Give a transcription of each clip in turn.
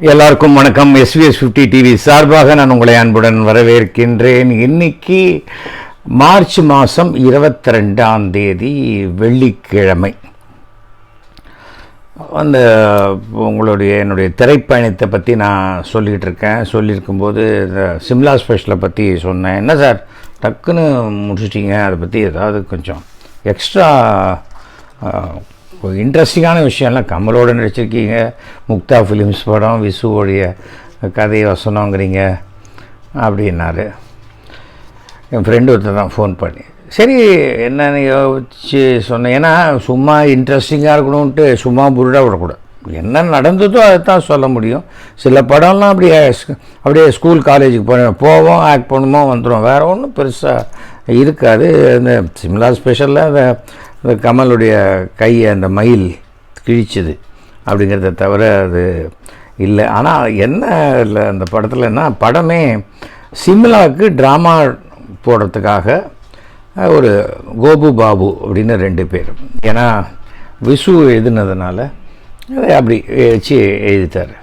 எல்லாருக்கும் வணக்கம். SVS fifty TV சார்பாக நான் உங்களை அன்புடன் வரவேற்கின்றேன். இன்னைக்கு மார்ச் மாதம் இருபத்தி ரெண்டாம் தேதி வெள்ளிக்கிழமை. அந்த உங்களுடைய என்னுடைய திரைப்பயணத்தை பற்றி நான் சொல்லிகிட்டு இருக்கேன். சொல்லியிருக்கும்போது இந்த சிம்லா ஸ்பெஷலை பற்றி சொன்னேன். என்ன சார்? டக்குன்னு முடிச்சிட்டிங்க. அதை பற்றி ஏதாவது கொஞ்சம் எக்ஸ்ட்ரா இன்ட்ரெஸ்டிங்கான விஷயம்லாம் கமலோடு நடிச்சிருக்கீங்க முக்தா ஃபிலிம்ஸ் படம் விசுவோடைய கதை வசனங்கிறீங்க அப்படின்னாரு. என் ஃப்ரெண்டு ஒருத்தர் தான் ஃபோன் பண்ணி. சரி என்னன்னு யோசிச்சு சொன்னேன். ஏன்னா சும்மா இன்ட்ரெஸ்டிங்காக இருக்கணும்ன்ட்டு சும்மா புருடாக விடக்கூடாது. என்ன நடந்ததோ அதை தான் சொல்ல முடியும். சில படம்லாம் அப்படியே அப்படியே ஸ்கூல் காலேஜுக்கு போன போவோம் ஆக்ட் பண்ணுமோ வந்துடும் வேறு ஒன்றும் பெருசாக இருக்காது. இந்த சிம்லா ஸ்பெஷலில் அந்த அந்த கமலுடைய கையை அந்த மயில் கிழிச்சது அப்படிங்கிறத தவிர அது இல்லை. ஆனால் என்ன இல்லை அந்த படத்தில்னா படமே சிம்லாவுக்கு ட்ராமா போடுறதுக்காக ஒரு கோபு பாபு அப்படின்னு ரெண்டு பேர். ஏன்னா விசு எழுதுனதுனால அதை அப்படி வச்சு எழுதித்தார்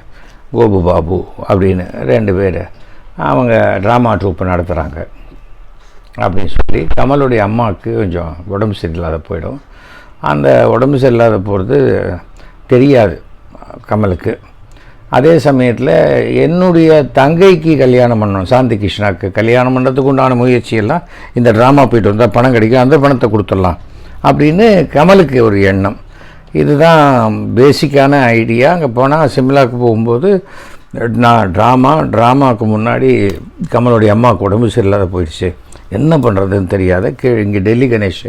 கோபு பாபு அப்படின்னு ரெண்டு பேர். அவங்க ட்ராமா ட்ரூப்பு நடத்துகிறாங்க அப்படின்னு சொல்லி கமலுடைய அம்மாவுக்கு கொஞ்சம் உடம்பு சரியில்லாத போயிடும். அந்த உடம்பு சரியில்லாத போகிறது தெரியாது கமலுக்கு. அதே சமயத்தில் என்னுடைய தங்கைக்கு கல்யாணம் பண்ணணும் சாந்தி கிருஷ்ணாவுக்கு கல்யாணம் பண்ணுறதுக்கு உண்டான முயற்சியெல்லாம் இந்த ட்ராமா போயிட்டு வந்தால் பணம் கிடைக்கும் அந்த பணத்தை கொடுத்துடலாம் அப்படின்னு கமலுக்கு ஒரு எண்ணம். இதுதான் பேசிக்கான ஐடியா அங்கே போனால் சிம்லாவுக்கு போகும்போது நான் ட்ராமா ட்ராமாவுக்கு முன்னாடி கமலுடைய அம்மாவுக்கு உடம்பு சரியில்லாத போயிடுச்சு. என்ன பண்ணுறதுன்னு தெரியாத கீழே இங்கே டெல்லி கணேஷ்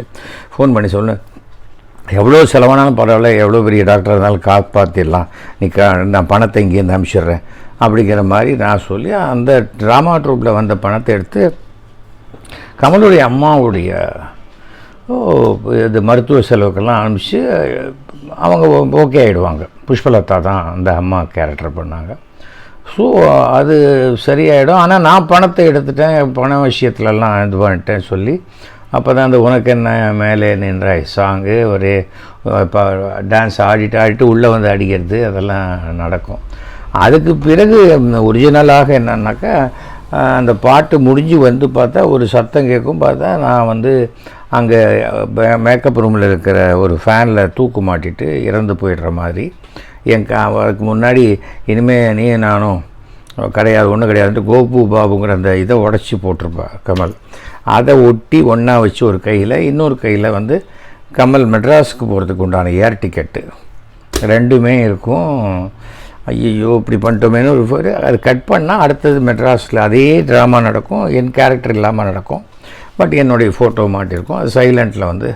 ஃபோன் பண்ணி சொல்லு. எவ்வளோ செலவானாலும் பரவாயில்ல எவ்வளோ பெரிய டாக்டர் இருந்தாலும் காப்பாற்றிடலாம் நீ க நான் பணத்தை இங்கேருந்து அனுப்பிச்சிடுறேன். அப்படிங்கிற மாதிரி நான் சொல்லி அந்த ட்ராமா ட்ரூப்பில் வந்த பணத்தை எடுத்து கமலுடைய அம்மாவுடைய ஓ இது மருத்துவ செலவுக்கெல்லாம் அனுப்பிச்சு அவங்க ஓகே ஆகிடுவாங்க புஷ்பலதா தான் அந்த அம்மா கேரக்டர் பண்ணாங்க. ஸோ அது சரியாயிடும். ஆனால் நான் பணத்தை எடுத்துட்டேன். பண விஷயத்துலலாம் இது பண்ணிட்டேன் சொல்லி அப்போ தான் அந்த உனக்கு என்ன மேலே நின்ற சாங்கு ஒரே இப்போ டான்ஸ் ஆடிட்டு ஆடிட்டு உள்ளே வந்து அடிக்கிறது அதெல்லாம் நடக்கும். அதுக்கு பிறகு ஒரிஜினலாக என்னன்னாக்கா அந்த பாட்டு முடிஞ்சு வந்து பார்த்தா ஒரு சத்தம் கேட்கும். பார்த்தா நான் வந்து அங்கே மேக்கப் ரூமில் இருக்கிற ஒரு ஃபேனில் தூக்கு மாட்டிட்டு இறந்து போயிடுற மாதிரி. என் கா அதுக்கு முன்னாடி இனிமேல் நீ நானும் கிடையாது ஒன்றும் கிடையாதுன்ட்டு கோபு பாபுங்கிற அந்த இதை உடச்சி போட்டிருப்பா கமல். அதை ஒட்டி ஒன்றா வச்சு ஒரு கையில் இன்னொரு கையில் வந்து கமல் மெட்ராஸுக்கு போகிறதுக்கு உண்டான ஏர் டிக்கெட்டு. ரெண்டுமே இருக்கும். ஐயோ இப்படி பண்ணிட்டோமேனு ஒரு ஒரு அது கட் பண்ணால் அடுத்தது மெட்ராஸில் அதே ட்ராமா நடக்கும் என் கேரக்டர் இல்லாமல் நடக்கும். பட் என்னுடைய ஃபோட்டோ மாட்டியிருக்கும் அது சைலண்ட்டில் வந்து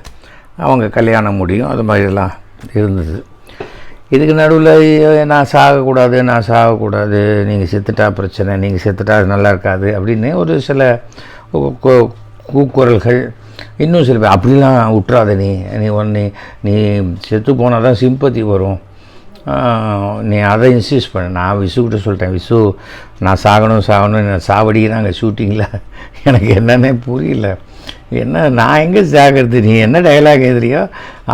அவங்க கல்யாணம் முடியும் அது மாதிரிலாம் இருந்தது. இதுக்கு நடுவில் நான் சாகக்கூடாது நான் சாகக்கூடாது. நீங்கள் செத்துட்டா பிரச்சனை நீங்கள் செத்துட்டா அது நல்லா இருக்காது. அப்படின்னு ஒரு சில கூக்குரல்கள் இன்னும் சில பேர் அப்படிலாம் விட்றாத நீ நீ ஒன்று நீ செத்து போனால் தான் சிம்பத்தி வரும். நீ அதை இன்சிஸ்ட் பண்ண. நான் விசுக்கிட்ட சொல்லிட்டேன் விசு நான் சாகணும் சாகணும் நான் சாவடிக்கிறாங்க ஷூட்டிங்கில் எனக்கு என்னன்னே புரியல. என்ன நான் எங்கே சாகிறது? நீ என்ன டைலாக் எதிரியோ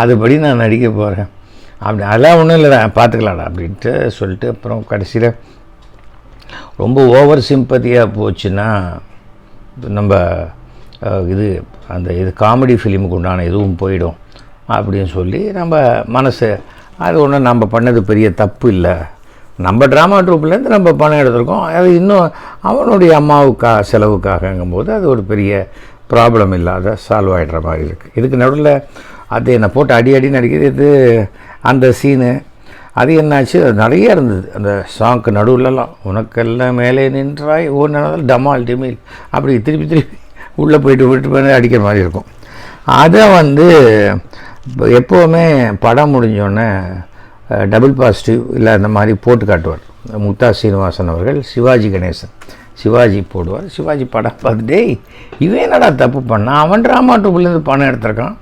அதுபடி நான் நடிக்க போகிறேன் அப்படி அதெல்லாம் ஒன்றும் இல்லைடா பார்த்துக்கலாம்டா அப்படின்ட்டு சொல்லிட்டு அப்புறம் கடைசியில் ரொம்ப ஓவர் சிம்பத்தியாக போச்சுன்னா நம்ம இது அந்த இது காமெடி ஃபிலிமுக்கு உண்டான இதுவும் போயிடும் அப்படின்னு சொல்லி நம்ம மனசு அது ஒன்றும் நம்ம பண்ணது பெரிய தப்பு இல்லை. நம்ம ட்ராமா ட்ரூப்லேருந்து நம்ம பணம் எடுத்திருக்கோம். அது இன்னும் அவனுடைய அம்மாவுக்கா செலவுக்காகங்கும்போது அது ஒரு பெரிய ப்ராப்ளம் இல்லாத சால்வ் ஆகிடுற மாதிரி இருக்குது இதுக்கு நடுவில் அது என்னை போட்டு அடி அடி நடிக்கிறது இது அந்த சீனு அது என்னாச்சு? அது நிறைய இருந்தது. அந்த சாங்க்கு நடுவுலலாம் உனக்கெல்லாம் மேலே நின்றாய் ஓ நினைந்தால் டமால் டிமில் அப்படி திருப்பி திருப்பி உள்ளே போயிட்டு போயிட்டு போய் அடிக்கிற மாதிரி இருக்கும். அதை வந்து இப்போ எப்போவுமே படம் முடிஞ்சோடனே டபுள் பாசிட்டிவ் இல்லை அந்த மாதிரி போட்டு காட்டுவார். முக்தா சீனிவாசன் அவர்கள் சிவாஜி கணேசன். சிவாஜி போடுவார். சிவாஜி படம் பார்த்து டேய் இவன் என்னடா தப்பு பண்ணான்? அவன் ட்ராமா டூப்லேருந்து பணம் எடுத்திருக்கான்.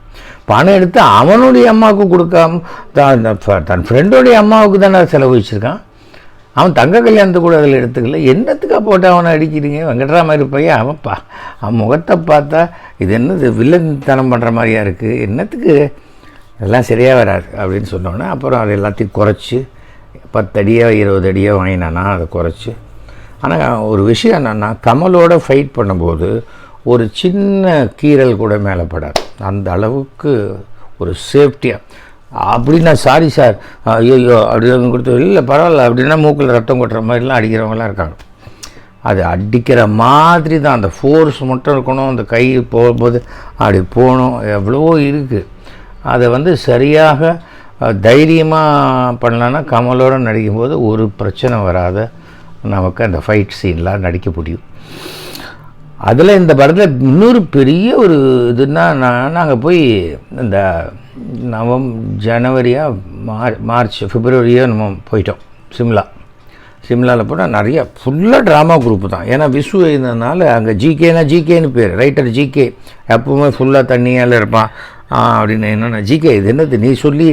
பணம் எடுத்து அவனுடைய அம்மாவுக்கு கொடுக்காம தான் தன் ஃப்ரெண்டோடைய அம்மாவுக்கு தானே செலவு வச்சுருக்கான்? அவன் தங்க கல்யாணத்து கூட அதில் எடுத்துக்கல. என்னத்துக்காக போட்டு அவனை அடிக்கிறீங்க? வெங்கட்ராம பையன் அவன் பா அவன் முகத்தை பார்த்தா இது என்னது வில்லன்தனம் பண்ணுற மாதிரியா இருக்குது என்னத்துக்கு? எல்லாம் சரியாக வராது அப்படின்னு சொன்னோன்னே அப்புறம் அது எல்லாத்தையும் குறைச்சி பத்தடியோ இருபது அடியோ வாங்கினானா அதை குறைச்சி. ஆனால் ஒரு விஷயம் என்னென்னா கமலோட ஃபைட் பண்ணும்போது ஒரு சின்ன கீறல் கூட மேலே படாது. அந்த அளவுக்கு ஒரு சேஃப்டியாக அப்படின்னா சாரி சார் ஐயோ அப்படி கொடுத்து இல்லை பரவாயில்ல. அப்படின்னா மூக்கில் ரத்தம் கொட்டுற மாதிரிலாம் அடிக்கிறவங்களாம் இருக்காங்க. அது அடிக்கிற மாதிரி தான். அந்த ஃபோர்ஸ் மட்டும் இருக்கணும். அந்த கை போகும்போது அப்படி போகணும். எவ்வளவோ இருக்குது அதை வந்து சரியாக தைரியமாக பண்ணலான்னா கமலோடு நடிக்கும்போது ஒரு பிரச்சனை வராத நமக்கு அந்த ஃபைட் சீன்லாம் நடிக்க முடியும். அதில் இந்த படத்தில் இன்னொரு பெரிய ஒரு இதுன்னா நான் நாங்கள் போய் இந்த நவம் ஜனவரியாக மார் மார்ச் பிப்ரவரியோ நம்ம போயிட்டோம் சிம்லா. சிம்லாவில் போனால் நிறையா ஃபுல்லாக ட்ராமா குரூப் தான். ஏன்னா விசு எழுந்ததுனால அங்கே ஜிகேனா ஜிகேன்னு பேர் ரைட்டர் ஜிகே. எப்பவுமே ஃபுல்லாக தண்ணியால் இருப்பான். அப்படின்னு என்னென்ன ஜிகே இது என்னது? நீ சொல்லி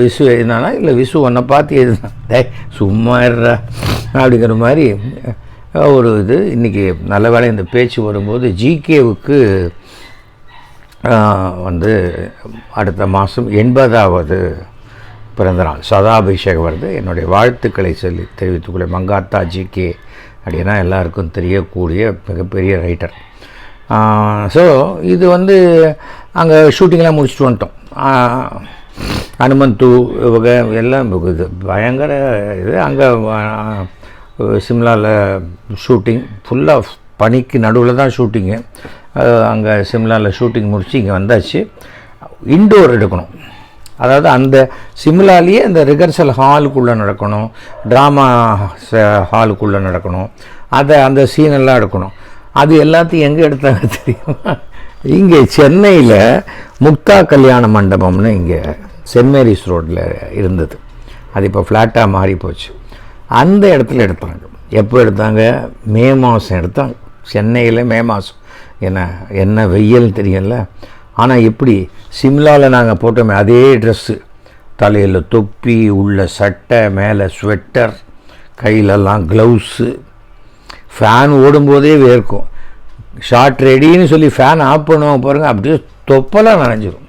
விசு எழுதினானா? இல்லை விசு உன்னை பார்த்து எழுதினா? டே சும்மா இருறா அப்படிங்கிற மாதிரி ஒரு இது. இன்றைக்கி நல்ல வேலை இந்த பேச்சு வரும்போது ஜிகேவுக்கு வந்து அடுத்த மாதம் எண்பதாவது பிறந்தநாள் சதாபிஷேகம் வருது என்னுடைய வாழ்த்துக்களை சொல்லி தெரிவித்துக்கொள்ள மங்காத்தா ஜிகே அப்படின்னா எல்லாருக்கும் தெரியக்கூடிய மிகப்பெரிய ரைட்டர் ஸோ இது வந்து அங்கே ஷூட்டிங்லாம் முடிச்சுட்டு வந்துட்டோம். அனுமந்தூ இவங்க எல்லாம் இது பயங்கர இது. அங்கே சிம்லாவில் ஷூட்டிங் ஃபுல்லாக பனிக்கு நடுவில் தான் ஷூட்டிங்கு அங்கே சிம்லாவில் ஷூட்டிங் முடித்து இங்கே வந்தாச்சு. இன்டோர் எடுக்கணும். அதாவது அந்த சிம்லாலேயே அந்த ரிகர்சல் ஹாலுக்குள்ளே நடக்கணும். ட்ராமா ஹாலுக்குள்ளே நடக்கணும். அதை அந்த சீனெல்லாம் எடுக்கணும். அது எல்லாத்தையும் எங்கே எடுத்தாங்க தெரியுமா? இங்கே சென்னையில் முக்தா கல்யாண மண்டபம்னு இங்கே சென்ட் மேரிஸ் ரோட்டில் இருந்தது. அது இப்போ ஃப்ளாட்டாக மாறி போச்சு. அந்த இடத்துல எடுத்தாங்க எப்போ எடுத்தாங்க? மே மாதம் எடுத்தாங்க. சென்னையில் மே மாதம். என்ன என்ன வெயில் தெரியல ஆனால் எப்படி? சிம்லாவில் நாங்கள் போட்டோமே அதே ட்ரெஸ்ஸு தலையில் தொப்பி உள்ள சட்டை மேலே ஸ்வெட்டர் கையிலெல்லாம் க்ளவுஸு ஃபேன் ஓடும்போதே வேர்க்கும். ஷார்ட் ரெடின்னு சொல்லி ஃபேன் ஆஃப் பண்ணுவோம் பாருங்கள் அப்படியே தொப்பெல்லாம் நனைஞ்சிரும்.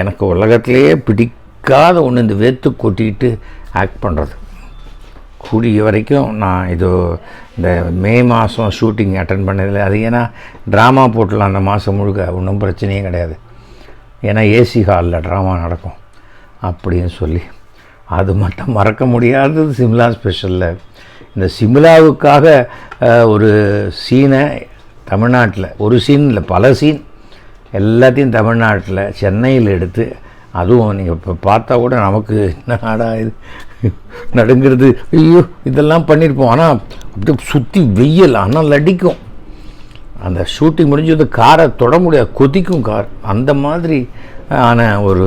எனக்கு உலகத்திலேயே பிடிக்காத ஒன்று இந்த வேத்து கொட்டிக்கிட்டு ஆக்ட் பண்ணுறது கூடிய வரைக்கும் நான் இது இந்த மே மாதம் ஷூட்டிங் அட்டன் பண்ணதில்லை. அது ஏன்னா ட்ராமா போட்டலாம் அந்த மாதம் முழுக்க. ஒன்றும் பிரச்சனையே கிடையாது. ஏன்னா ஏசி ஹாலில் ட்ராமா நடக்கும். அப்படின்னு சொல்லி. அது மட்டும் மறக்க முடியாதது சிம்லா ஸ்பெஷலில் இந்த சிம்லாவுக்காக ஒரு சீனை தமிழ்நாட்டில் ஒரு சீன் இல்லை பல சீன் எல்லாத்தையும் தமிழ்நாட்டில் சென்னையில் எடுத்து அதுவும் நீங்கள் இப்போ பார்த்தா கூட நமக்கு என்ன நாடா இது? நடுங்கிறது. ஐயோ இதெல்லாம் பண்ணியிருப்போம் ஆனால் அப்படியே சுற்றி வெயில் ஆனால் அடிக்கும். அந்த ஷூட்டிங் முடிஞ்சது காரை தொட முடியாது. கொதிக்கும் கார் அந்த மாதிரி ஆன ஒரு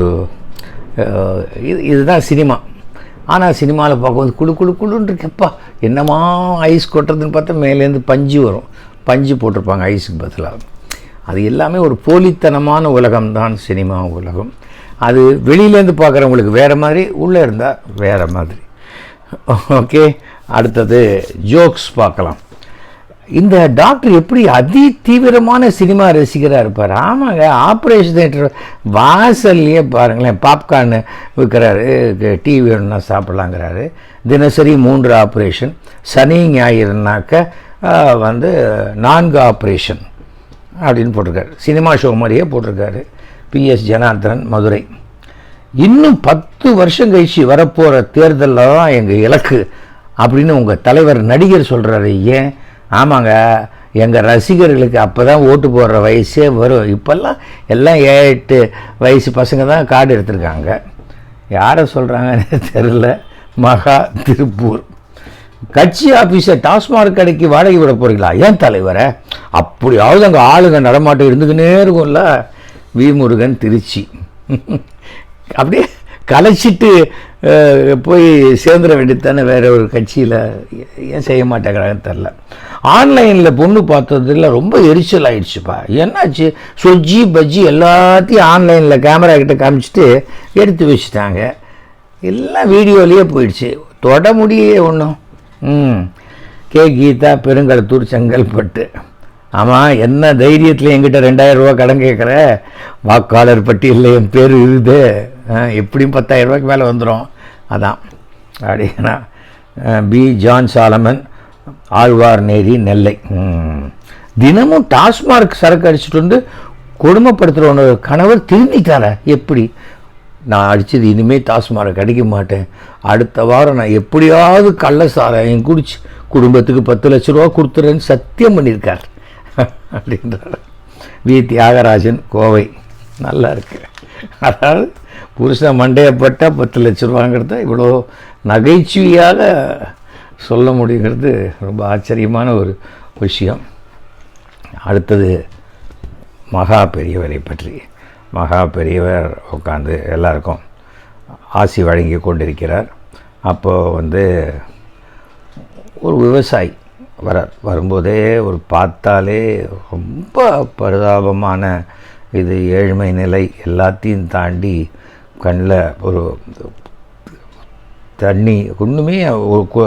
இது இதுதான் சினிமா. ஆனால் சினிமாவில் பார்க்கும்போது குழு குழு குழுன்னு இருக்கப்பா என்னமா ஐஸ் கொட்டுறதுன்னு பார்த்தா மேலேருந்து பஞ்சு வரும். பஞ்சு போட்டிருப்பாங்க ஐஸுக்கு பதிலாக அது எல்லாமே ஒரு போலித்தனமான உலகம்தான் சினிமா உலகம். அது வெளியிலேருந்து பார்க்குறவங்களுக்கு வேறு மாதிரி உள்ளே இருந்தால் வேறு மாதிரி. ஓகே அடுத்தது ஜோக்ஸ் பார்க்கலாம். இந்த டாக்டர் எப்படி அதி தீவிரமான சினிமா ரசிகராக இருப்பார்? ஆமாங்க ஆப்ரேஷன் தேட்டர் வாசல்லையே பாருங்களேன் பாப்கார்னு விற்கிறாரு டிவி வேணும்னா சாப்பிட்லாங்கிறாரு. தினசரி மூன்று ஆப்ரேஷன் சனி ஞாயிறுனாக்க வந்து நான்கு ஆப்ரேஷன் அப்படின்னு போட்டிருக்காரு. சினிமா ஷோ மாதிரியே போட்டிருக்காரு. பிஎஸ் ஜனார்தனன் மதுரை. இன்னும் பத்து வருஷம் கழிச்சு வரப்போகிற தேர்தலில் தான் எங்கள் இலக்கு அப்படின்னு உங்கள் தலைவர் நடிகர் சொல்கிறாரு ஏன்? ஆமாங்க எங்கள் ரசிகர்களுக்கு அப்போ தான் ஓட்டு போடுற வயசே வரும். இப்போல்லாம் எல்லாம் ஏழு எட்டு வயசு பசங்க தான் கார்டு எடுத்திருக்காங்க. யாரை சொல்கிறாங்கன்னு தெரில மகா திருப்பூர். கட்சி ஆஃபீஸை டாஸ்மாக் கடைக்கு வாடகை விட போகிறீங்களா ஏன் தலைவரை? அப்படியாவது அங்கே ஆளுங்க நடமாட்டம் இருந்துக்கினே இருக்கும்ல. வி முருகன் திருச்சி. அப்படியே கலைச்சிட்டு போய் சேர்ந்துட வேண்டியதானே வேறு ஒரு கட்சியில் ஏன் செய்ய மாட்டேங்கிறாங்கன்னு தெரில ஆன்லைனில் பொண்ணு பார்த்ததில் ரொம்ப எரிச்சல் ஆயிடுச்சுப்பா. என்னாச்சு? சொஜ்ஜி பஜ்ஜி எல்லாத்தையும் ஆன்லைனில் கேமரா கிட்ட காமிச்சிட்டு எடுத்து வச்சுட்டாங்க. எல்லாம் வீடியோலேயே போயிடுச்சு. தொட முடியே ஒன்றும் ம். கே கீதா பெருங்கடத்தூர் செங்கல்பட்டு. ஆமாம் என்ன தைரியத்தில் என்கிட்ட ரெண்டாயிரம் ரூபா கடன் கேட்குற வாக்காளர் பட்டியலில் என் பேர் இருக்குது எப்படியும் பத்தாயிரம் ரூபாய்க்கு மேலே வந்துடும் அதான். அப்படின்னா P John Solomon Alwarneri Nellai. தினமும் டாஸ்மார்க் சரக்கு அடிச்சுட்டு வந்து கொடுமைப்படுத்துகிற கணவர் திருந்திட்டாரா? எப்படி? நான் அடித்தது இனிமேல் டாஸ்மார்க் அடிக்க மாட்டேன். அடுத்த வாரம் நான் எப்படியாவது கள்ள சாராயம் குடிச்சு குடும்பத்துக்கு பத்து லட்ச ரூபா கொடுத்துறேன்னு சத்தியம் பண்ணியிருக்கார். அப்படின்றார். வி. தியாகராஜன் கோவை. நல்லா இருக்கு. அதாவது புருஷன் மண்டையப்பட்ட பத்து லட்ச ரூபாங்கிறத இவ்வளோ நகைச்சுவையாக சொல்ல முடியுங்கிறது ரொம்ப ஆச்சரியமான ஒரு விஷயம். அடுத்தது மகா பெரியவரை பற்றி. மகா பெரியவர் உட்காந்து எல்லாருக்கும் ஆசி வழங்கி கொண்டிருக்கிறார். அப்போது வந்து ஒரு விவசாயி வரார். வரும்போதே ஒரு பார்த்தாலே ரொம்ப பரிதாபமான இது ஏழ்மை நிலை எல்லாத்தையும் தாண்டி கண்ணில் ஒரு தண்ணி ஒன்றுமே ஒரு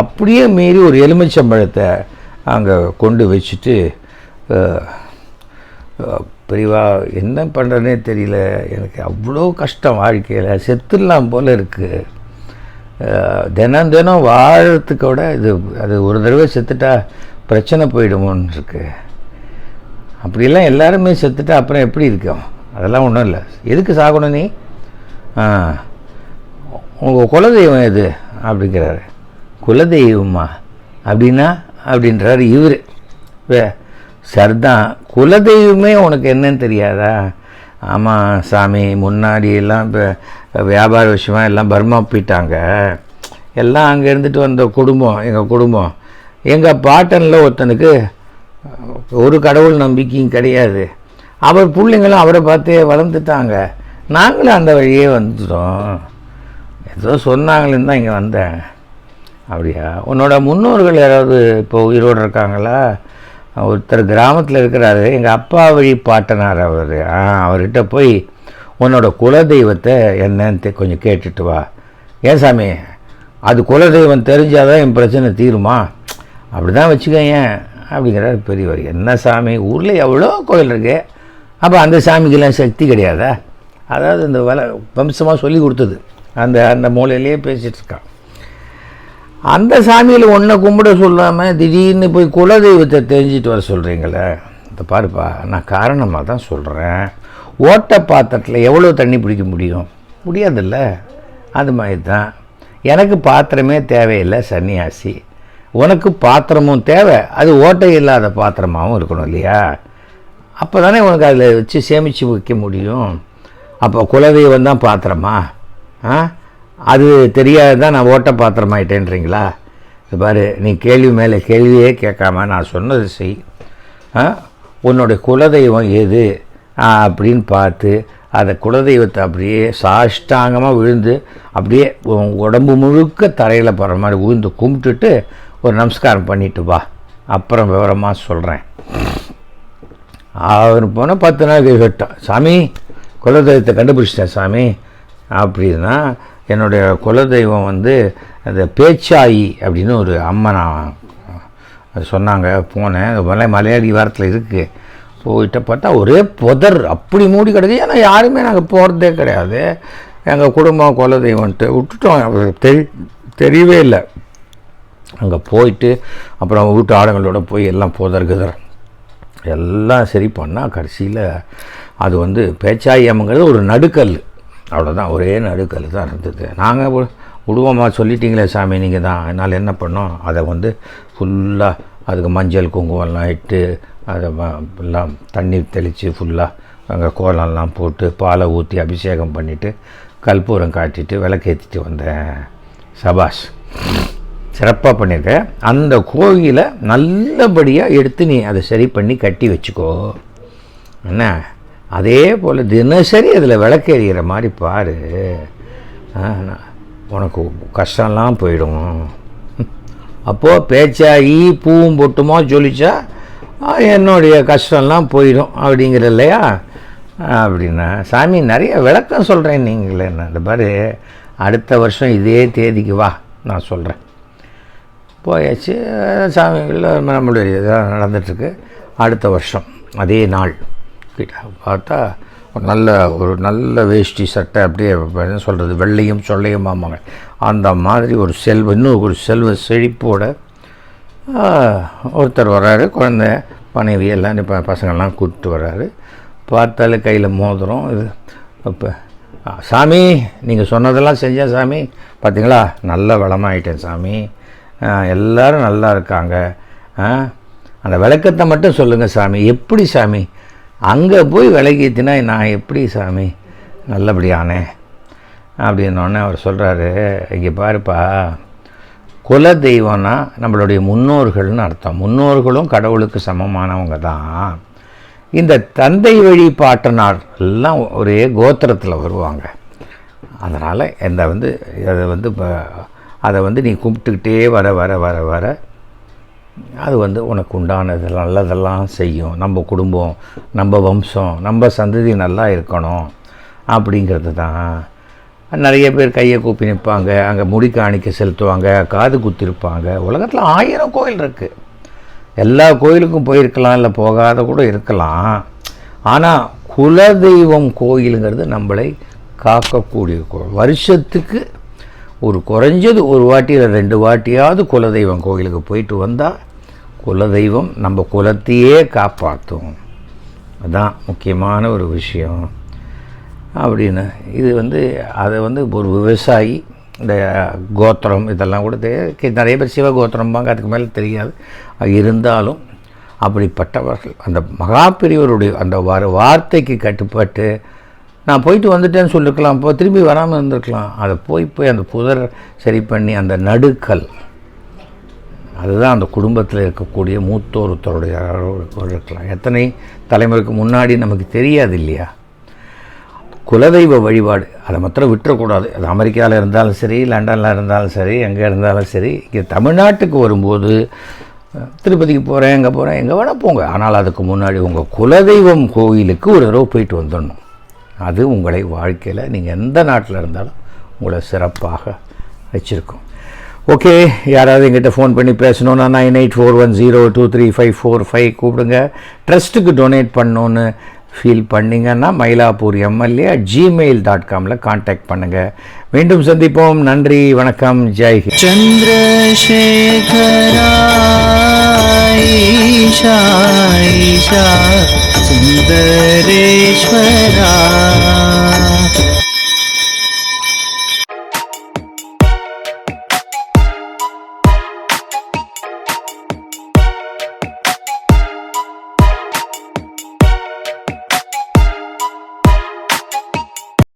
அப்படியே மீறி ஒரு எலுமிச்சம்பழத்தை அங்கே கொண்டு வச்சுட்டு பிரிவா பெரியவா என்ன பண்ணுறதுனே தெரியல. எனக்கு அவ்வளோ கஷ்டம் வாழ்க்கையில். செத்துடலாம் போல் இருக்குது தினம் தினம் வாழறதுக்கு விட இது அது ஒரு தடவை செத்துட்டா பிரச்சனை போயிடுமோன்னு இருக்கு அப்படிலாம் எல்லாருமே செத்துட்டா அப்புறம் எப்படி இருக்கும்? அதெல்லாம் ஒன்றும் இல்லை. எதுக்கு சாகணும் நீ? ஆ உங்கள் குலதெய்வம் எது? அப்படிங்கிறாரு. குலதெய்வமா? அப்படின்னா அப்படின்றாரு இவர். வே சரிதான் குலதெய்வமே உனக்கு என்னன்னு தெரியாதா? ஆமாம் சாமி முன்னாடி எல்லாம் இப்போ வியாபார விஷயமாக எல்லாம் பர்மா போயிட்டாங்க. எல்லாம் அங்கே இருந்துட்டு வந்த குடும்பம் எங்கள் குடும்பம். எங்கள் பாட்டனில் ஒருத்தனுக்கு ஒரு கடவுள் நம்பிக்கையும் கிடையாது. அவர் பிள்ளைங்களும் அவரை பார்த்தே வளர்ந்துட்டாங்க. நாங்களும் அந்த வழியே வந்துட்டோம். ஏதோ சொன்னாங்களேன்னு தான் இங்கே வந்தேன். அப்படியா? உன்னோட முன்னோர்கள் யாராவது இப்போ உயிரோடு இருக்காங்களா? ஒருத்தர் கிராமத்தில் இருக்கிறாரு. எங்கள் அப்பா வழி பாட்டனார் அவர். ஆ அவர்கிட்ட போய் உன்னோட குலதெய்வத்தை என்னன்னு கொஞ்சம் கேட்டுட்டு வா. ஏன் சாமி? அது குலதெய்வம் தெரிஞ்சாதான் என் பிரச்சனை தீருமா? அப்படி தான் வச்சுக்கோங்க அப்படிங்கிறார் பெரியவர். என்ன சாமி? ஊரில் எவ்வளோ கோயில் இருக்கு? அப்போ அந்த சாமிக்கெல்லாம் சக்தி கிடையாதா? அதாவது இந்த வலை வம்சமாக சொல்லி கொடுத்தது. அந்த அந்த மூலையிலேயே பேசிகிட்டு இருக்கான். அந்த சாமியில் ஒன்றை கும்பிட சொல்லாமல் திடீர்னு போய் குலதெய்வத்தை தெரிஞ்சிட்டு வர சொல்கிறீங்களே இந்த பாருப்பா நான் காரணமாக தான் சொல்கிறேன் ஓட்ட பாத்திரத்தில் எவ்வளோ தண்ணி பிடிக்க முடியும்? முடியாதுல்ல. அது மாதிரி தான் எனக்கு பாத்திரமே தேவையில்லை சன்னியாசி. உனக்கு பாத்திரமும் தேவை. அது ஓட்டை இல்லாத பாத்திரமாகவும் இருக்கணும் இல்லையா? அப்போ தானே உனக்கு அதில் வச்சு சேமித்து வைக்க முடியும். அப்போ குலதெய்வம் தான் பாத்திரமா? ஆ? அது தெரியாது தான் நான் ஓட்ட பாத்திரமாயிட்டேன்றீங்களா இது பாரு நீ கேள்வி மேலே கேள்வியே கேட்காம நான் சொன்னது செய். ஆ? உன்னுடைய குலதெய்வம் எது? ஆ, அப்படின்னு பார்த்து அந்த குலதெய்வத்தை அப்படியே சாஷ்டாங்கமாக விழுந்து அப்படியே உடம்பு முழுக்க தரையில் போகிற மாதிரி விழுந்து கும்பிட்டுட்டு ஒரு நமஸ்காரம் பண்ணிட்டு வா. அப்புறம் விவரமாக சொல்கிறேன் அவர் போனால் பத்து நாள் கேட்டான் சாமி குலதெய்வத்தை கண்டுபிடிச்சிட்டேன் சாமி. அப்படின்னா என்னுடைய குலதெய்வம் வந்து அந்த பேச்சாயி அப்படின்னு ஒரு அம்மா நான் சொன்னாங்க. போனேன். மலை மலையாளி வாரத்தில் இருக்குது போயிட்ட பார்த்தா ஒரே புதர். அப்படி மூடி கிடக்கு. ஏன்னா யாருமே நாங்கள் போகிறதே கிடையாது. எங்கள் குடும்பம் குலதெய்வம்ட்டு விட்டுட்டோம். தெரி தெரியவே இல்லை. அங்கே போயிட்டு அப்புறம் வீட்டு ஆளுங்களோட போய் எல்லாம் புதர் கிதர் எல்லாம் சரி பண்ணால் கடைசியில் அது வந்து பேச்சாயி அம்மங்கிறது ஒரு நடுக்கல். அவ்வளோதான் ஒரே நடுக்கல் தான் இருந்தது. நாங்கள் விடுவோமா சொல்லிட்டீங்களே சாமி நீங்கள் தான். அதனால் என்ன பண்ணோம்? அதை வந்து ஃபுல்லாக அதுக்கு மஞ்சள் குங்குமம்லாம் இட்டு அதை எல்லாம் தண்ணீர் தெளித்து ஃபுல்லாக அங்கே கோலம்லாம் போட்டு பாலை ஊற்றி அபிஷேகம் பண்ணிவிட்டு கற்பூரம் காட்டிட்டு விளக்கேற்றிட்டு வந்தேன். சபாஷ் சிறப்பாக பண்ணியிருக்க அந்த கோவிலை நல்லபடியாக எடுத்து நீ அதை சரி பண்ணி கட்டி வச்சுக்கோ. என்ன? அதே போல் தினசரி அதில் விளக்கெறிகிற மாதிரி பாரு. உனக்கு கஷ்டம்லாம் போயிடும். அப்போது பேச்சாயி பூவும் பொட்டுமோ சொல்லிச்சா என்னுடைய கஷ்டம்லாம் போயிடும் அப்படிங்கிற இல்லையா? அப்படின்னா சாமி நிறைய விளக்கம் சொல்கிறேன் நீங்களே. இந்த பாரு அடுத்த வருஷம் இதே தேதிக்கு வா நான் சொல்கிறேன் போயாச்சு சாமிகளில் நம்மளுடைய இதாக நடந்துட்டுருக்கு. அடுத்த வருஷம் அதே நாள். கிட்ட பார்த்தா ஒரு நல்ல ஒரு நல்ல வேஷ்டி சட்டை அப்படியே என்ன சொல்கிறது வெள்ளையும் சொல்லையும் ஆமாங்க. அந்த மாதிரி ஒரு செல்வ இன்னும் ஒரு செல்வ செழிப்போட ஒருத்தர் வர்றாரு குழந்தை மனைவி எல்லாம் இப்போ பசங்கள்லாம் கூப்பிட்டு வர்றாரு. பார்த்தாலே கையில் மோதிரம் இது இப்போ சாமி நீங்கள் சொன்னதெல்லாம் செஞ்சேன் சாமி. பார்த்தீங்களா நல்ல வளமாயிட்டேன் சாமி. எல்லோரும் எல்லாரும் நல்லா இருக்காங்க. அந்த விளக்கத்தை மட்டும் சொல்லுங்கள் சாமி. எப்படி சாமி? அங்கே போய் விலகித்தினா நான் எப்படி சாமி? நல்லபடியானே. அப்படின்னோடனே அவர் சொல்கிறாரு இங்கே பாருப்பா குல தெய்வம்னா நம்மளுடைய முன்னோர்கள்னு அர்த்தம். முன்னோர்களும் கடவுளுக்கு சமமானவங்க தான். இந்த தந்தை வழி பாட்டனார் எல்லாம் ஒரே கோத்திரத்தில் வருவாங்க. அதனால் இந்த வந்து அதை வந்து இப்போ அதை வந்து நீ கும்பிட்டுக்கிட்டே வர வர வர வர அது வந்து உனக்கு உண்டானது நல்லதெல்லாம் செய்யும். நம்ம குடும்பம் நம்ம வம்சம் நம்ம சந்ததி நல்லா இருக்கணும் அப்படிங்கிறது தான். நிறைய பேர் கையை கூப்பி நிற்பாங்க அங்கே முடி காணிக்க செலுத்துவாங்க காது குத்திருப்பாங்க. உலகத்தில் ஆயிரம் கோயில் இருக்குது எல்லா கோயிலுக்கும் போயிருக்கலாம் இல்லை போகாத கூட இருக்கலாம். ஆனால் குலதெய்வம் கோயிலுங்கிறது நம்மளை காக்கக்கூடிய கோயில். வருஷத்துக்கு ஒரு குறைஞ்சது ஒரு வாட்டி இல்லை ரெண்டு வாட்டியாவது குலதெய்வம் கோயிலுக்கு போயிட்டு வந்தால் குலதெய்வம் நம்ம குலத்தையே காப்பாற்றும் அதுதான் முக்கியமான ஒரு விஷயம். அப்படின்னு இது வந்து அதை வந்து ஒரு விவசாயி இந்த கோத்திரம் இதெல்லாம் கூட நிறைய பேர் சிவ கோத்திரம்பாங்க அதுக்கு மேலே தெரியாது. இருந்தாலும் அப்படிப்பட்டவர்கள் அந்த மகாபெரியவருடைய அந்த வார வார்த்தைக்கு கட்டுப்பட்டு நான் போயிட்டு வந்துட்டேன்னு சொல்லியிருக்கலாம் இப்போ திரும்பி வராமல் இருந்திருக்கலாம். அதை போய் போய் அந்த புதர் சரி பண்ணி அந்த நடுக்கல் அதுதான் அந்த குடும்பத்தில் இருக்கக்கூடிய மூத்தோருத்தருடைய இருக்கலாம். எத்தனை தலைமுறைக்கு முன்னாடி நமக்கு தெரியாது இல்லையா? குலதெய்வ வழிபாடு அதை மாத்திரம் விட்டுறக்கூடாது. அது அமெரிக்காவில் இருந்தாலும் சரி லண்டனில் இருந்தாலும் சரி எங்கே இருந்தாலும் சரி இங்கே தமிழ்நாட்டுக்கு வரும்போது திருப்பதிக்கு போகிறேன் எங்கே போகிறேன் எங்கே வேணால் போங்க. ஆனால் அதுக்கு முன்னாடி உங்கள் குலதெய்வம் கோயிலுக்கு ஒரு தடவை போயிட்டு வந்துடணும். அது உங்களை வாழ்க்கையில் நீங்கள் எந்த நாட்டில் இருந்தாலும் உங்களை சிறப்பாக வச்சுருக்கோம். ஓகே யாராவது எங்கிட்ட ஃபோன் பண்ணி பேசணுன்னா nine eight four one zero two three five four five கூப்பிடுங்க. ட்ரஸ்ட்டுக்கு டொனேட் பண்ணணுன்னு ஃபீல் பண்ணிங்கன்னா மயிலாப்பூர் எம்எல்ஏ ஜிமெயில் டாட் காமில் காண்டாக்ட் பண்ணுங்கள் மீண்டும் சந்திப்போம். நன்றி வணக்கம் ஜெய் சந்திரசேகராயிஷா सुन्दरेश्वरा